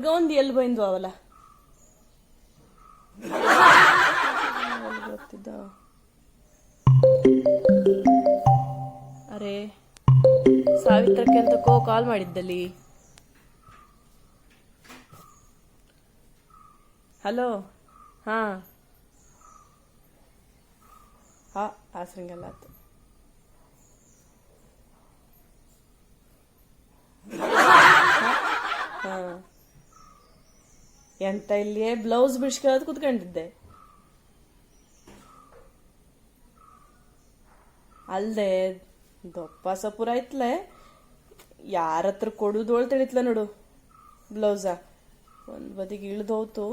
ಎರ್ಗ ಒಂದು ಎಲ್ಲಿ ಬಂದ್ವು ಅವಲ್ಲ? ಅರೆ, ಸಾವಿತ್ರಕ್ಕೆ ಅಂತಕೋ ಕಾಲ್ ಮಾಡಿದ್ದಲ್ಲಿ. ಹಲೋ, ಹಾ. ಹಾ ಆತು ಹಾ ಎಂತ ಇಲ್ಲಿಯೇ ಬ್ಲೌಸ್ ಬಿಡ್ಸ್ಕೊಳ್ಳೋದು ಕುತ್ಕೊಂಡಿದ್ದೆ. ಅಲ್ದೆ, ದೊಪ್ಪ ಸಪುರ ಐತ್ಲೆ ಯಾರ ಹತ್ರ ಕೊಡುದೋಳ್ ತಿಳಿತ್ಲ ನೋಡು ಬ್ಲೌಸ ಒಂದು ಬದಿಗೆ ಇಳಿದೋಯ್ತು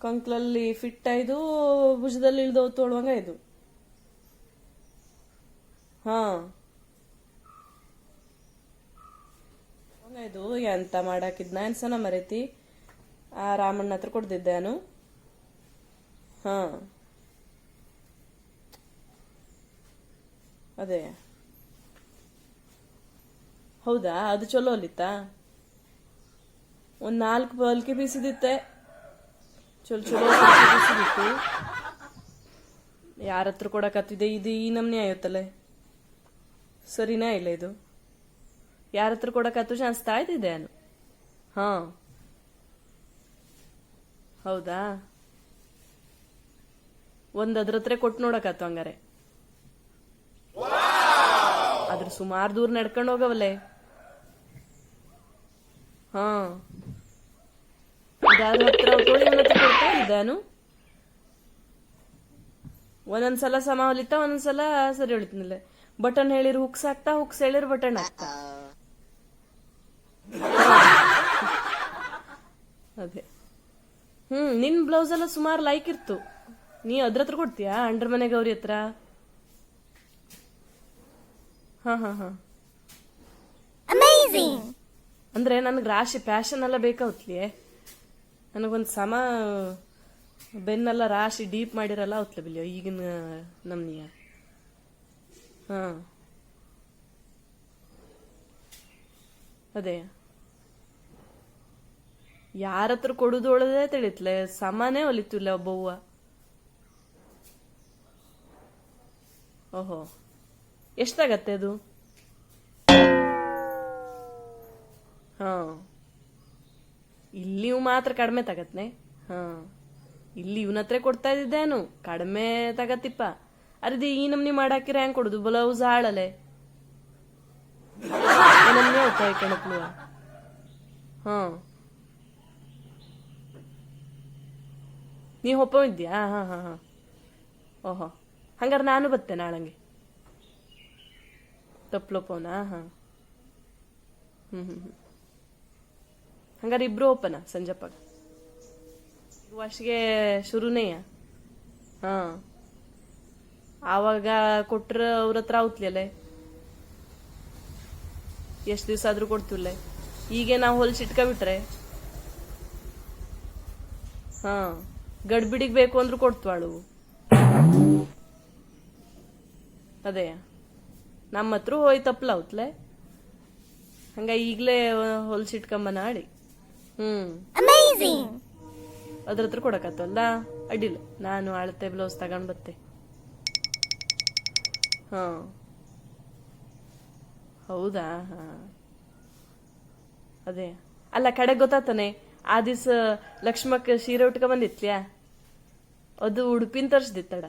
ಕಂಕ್ಲಲ್ಲಿ ಫಿಟ್ ಆಯ್ದು ಭುಜದಲ್ಲಿ ಇಳ್ದೋತು ಅಳುವಂಗ ಇದು ಹಾ. ಇದು ಎಂತ ಮಾಡಾಕಿದ್ನ ಅನ್ಸನ ಮರೀತಿ. ಆ ರಾಮಣ್ಣ ಹತ್ರ ಕೊಡ್ದಿದ್ದೆ ನಾನು. ಹಾ. ಅದೇ. ಹೌದಾ? ಅದು ಚಲೋ ಅಲ್ಲಿತ್ತಾ? ಒಂದ್ ನಾಲ್ಕು ಬಲ್ಕಿ ಬೀಸಿದಿತ್ತೆ. ಚಲೋ ಚಲೋ ಬೀಸಿದಿತ್ತು. ಯಾರ ಹತ್ರ ಕೊಡಕತ್ತಿದೆ ಇದು ಈ ನಮ್ನೆ ಆಯ್ತಲ್ಲ ಸರಿನಾ ಇಲ್ಲ ಇದು? ಯಾರ ಹತ್ರ ಕೊಡಕತ್ತು ಚಾನ್ಸ್ ಇದ್ದಿದ್ದೆ ಅನು. ಹಾ. ಹೌದಾ? ಒಂದ್ ಅದ್ರ ಹತ್ರ ಕೊಟ್ಟು ನೋಡಕತ್ತು ಹಂಗಾರೆ. ಆದ್ರ ಸುಮಾರು ದೂರ ನಡ್ಕೊಂಡು ಹೋಗವಲ್ಲೇ. ಹಾ. ಇದಾದ ಕೊಡ್ತಾ ಒಂದೊಂದ್ಸಲ ಸಮ ಹೊಲಿತಾ ಒಂದೊಂದ್ಸಲ ಸರಿ ಹೊಳಿತೀನಿಲ್ಲ. ಬಟನ್ ಹೇಳಿರ್, ಹುಕ್ಸ್ ಹಾಕ್ತಾ ಹುಕ್ಸ್ ಹೇಳಿರ್ ಬಟನ್ ಹಾಕ್ತಾ ಅದೇ ಹ್ಮ್ ನಿನ್ ಬ್ಲೌಸ್ ಎಲ್ಲ ಸುಮಾರು ಲೈಕ್ ಇತ್ತು ನೀ ಅದ್ರ ಹತ್ರ ಕೊಡ್ತೀಯಾ? ಅಂಡ್ರ ಮನೆ ಗೌರಿ ಹತ್ರ? ಹಾ ಹಾ ಹಾ! ಅಂದ್ರೆ ನನಗೆ ರಾಶಿ ಪ್ಯಾಶನ್ ಎಲ್ಲ ಬೇಕಾವತ್ಲಿ ನನಗೊಂದು ಸಮ ಬೆನ್ನೆಲ್ಲ ರಾಶಿ ಡೀಪ್ ಮಾಡಿರಲ್ಲ ಅವತ್ಲೆ ಬಿಲಿಯೋ ಈಗಿನ ನಮ್ನಿಯ ಹಾ. ಅದೇ. ಯಾರ ಹತ್ರ ಕೊಡುದು ಒಳದೇ ತಿಳಿತ್ಲೆ. ಸಮಾನೇ ಒಲಿತಿಲ್ಲ ಒಬ್ಬವ್ವ. ಓಹೋ. ಎಷ್ಟಾಗತ್ತೆ ಅದು? ಹಾ. ಇಲ್ಲಿ ಮಾತ್ರ ಕಡಿಮೆ ತಗತ್ನೆ? ಹಾ. ಇಲ್ಲಿ ಇವನ ಹತ್ರ ಕೊಡ್ತಾ ಇದ್ದಿದ್ದೇನು? ಕಡಿಮೆ ತಗತ್ತಿಪ್ಪ. ಅರ್ದಿ, ಈ ನಮ್ನಿ ಮಾಡಾಕಿರ ಹೆಂಗ್ ಕೊಡುದು? ಬ್ಲೌಸ್ ಹಾಳಲೆ. ಹ್ಮ್ ನೀ ಒಪ್ಪ ಇದ್ದೀಯಾ ಹಾ ಹಾ ಹಾ. ಓಹೋ. ಹಂಗಾರೆ ನಾನು ಬತ್ತೆ ನಾಳಂಗೆ. ತಪ್ಲೋಪೋನಾ ಹಾ. ಹ್ಞೂ ಹ್ಞೂ ಹ್ಞೂ ಹಂಗಾರೆ ಇಬ್ಬರು ಒಪ್ಪನ ಸಂಜಪ್ಪಾಗ? ವಾಶ್ಗೆ ಶುರುನೇಯ ಹಾ. ಆವಾಗ ಕೊಟ್ರೆ ಅವ್ರ ಹತ್ರ ಔತ್ಲಿಯಲ್ಲೇ ಎಷ್ಟು ದಿವಸ ಆದರೂ ಕೊಡ್ತೀವಲ್ಲ ಈಗ ನಾವು ಹೊಲ್ಸಿಟ್ಕೊಬಿಟ್ರೆ ಹಾ. ಗಡ್ಬಿಡಿಗ್ ಬೇಕು ಅಂದ್ರೂ ಕೊಡ್ತವಾಳು ಅದೇ. ನಮ್ಮ ಹತ್ರ ಹೋಯ್ ತಪ್ಪಲ ಔತ್ಲೆ ಹಂಗ ಈಗ್ಲೇ ಹೊಲ್ಸಿಟ್ಕೊಂಬ ನಾಡಿ ಹ್ಮ್! ಅದ್ರ ಹತ್ರ ಕೊಡಕತ್ತಲ್ಲ ಅಡ್ಡಿಲ್ಲ. ನಾನು ಅಳತೆ ಬ್ಲೌಸ್ ತಗೊಂಡ್ ಬತ್ತೆ ಹಾ. ಹೌದಾ? ಹಾ. ಅದೇ. ಅಲ್ಲ ಕಡೆ ಗೊತ್ತಾತಾನೆ ಆ ದಿವ್ಸ ಲಕ್ಷ್ಮಕ್ಕ ಸೀರೆ ಉಟ್ಕೊಂಡ್ ಬಂದಿತ್ಲ್ಯಾ? ಅದು ಉಡುಪಿನ ತರ್ಸ್ದಿತ್ತಡ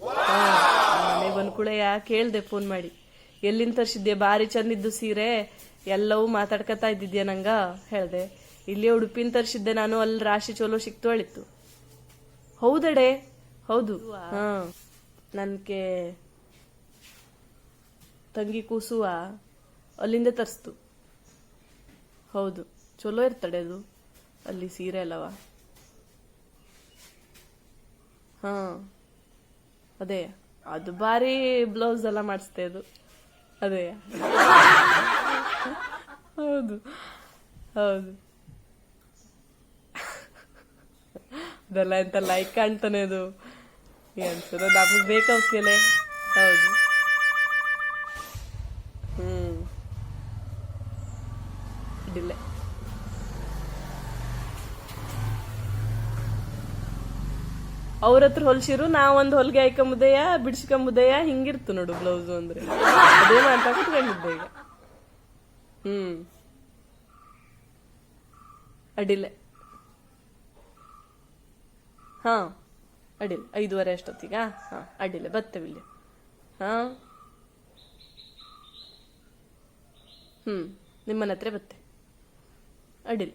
ಮನೆಗೆ ಬಂದ ಕೂಡ ಯಾ ಕೇಳ್ದೆ ಫೋನ್ ಮಾಡಿ. ಎಲ್ಲಿಂದ ತರ್ಸಿದ್ದೆ? ಬಾರಿ ಚಂದಿದ್ದು ಸೀರೆ. ಎಲ್ಲವೂ ಮಾತಾಡ್ಕತಾ ಇದ್ದಿದ್ಯಾ ನಂಗ? ಹೇಳ್ದೆ. ಇಲ್ಲಿ ಉಡುಪಿನ ತರ್ಸಿದ್ದೆ ನಾನು ಅಲ್ಲಿ ರಾಶಿ ಚಲೋ ಸಿಕ್ತು ಹೇಳಿತ್ತು ಹೌದಡೆ? ಹೌದು. ಹಾ. ನನ್ಗೆ ತಂಗಿ ಕೂಸುವ ಅಲ್ಲಿಂದ ತರಿಸ್ತು. ಹೌದು. ಚಲೋ ಇರ್ತಡೆ ಅದು. ಅಲ್ಲಿ ಸೀರೆ ಅಲ್ಲವ? ಹಾ. ಅದೇ, ಅದು ಭಾರಿ ಬ್ಲೌಸ್ ಎಲ್ಲ ಮಾಡಿಸ್ತೆ ಅದು. ಅದೇ. ಹೌದು ಹೌದು. ಅದೆಲ್ಲ ಎಂತ ಲೈಕ್ ಕಾಣ್ತಾನೆ ಅದು. ಅನ್ಸದ, ನಮಗೆ ಬೇಕಾಗ್ತಿಯಲ್ಲೇ ಹೌದು. ಹ್ಮ್. ಅಡ್ಡಿಲ್ಲ ಅವ್ರ ಹತ್ರ ಹೊಲ್ಸಿರು ನಾವೊಂದ್ ಹೊಲ್ಗೆ ಹಾಕೊಂಬುದೆಯ ಬಿಡ್ಸ್ಕೊಂಬುದಯ, ಹಿಂಗಿರ್ತು ನೋಡು ಬ್ಲೌಸ್ ಅಂದ್ರೆ. ಅದೇ ಮಾಡ್ತಾ ಕುತ್ಕೊಂಡಿದ್ದೆ ಈಗ. ಹ್ಮ್. ಅಡಿಲೆ. ಹಾ. ಅಡ್ಡಿಲ್ಲ ಐದುವರೆ ಅಷ್ಟೊತ್ತಿಗ? ಹಾ, ಅಡಿಲೆ ಬರ್ತೇವೆ ಇಲ್ಲಿ ಹಾ. ಹ್ಮ್, ನಿಮ್ಮನ ಹತ್ರ ಬತ್ತೆ. ಅಡ್ಡಿಲ್ಲ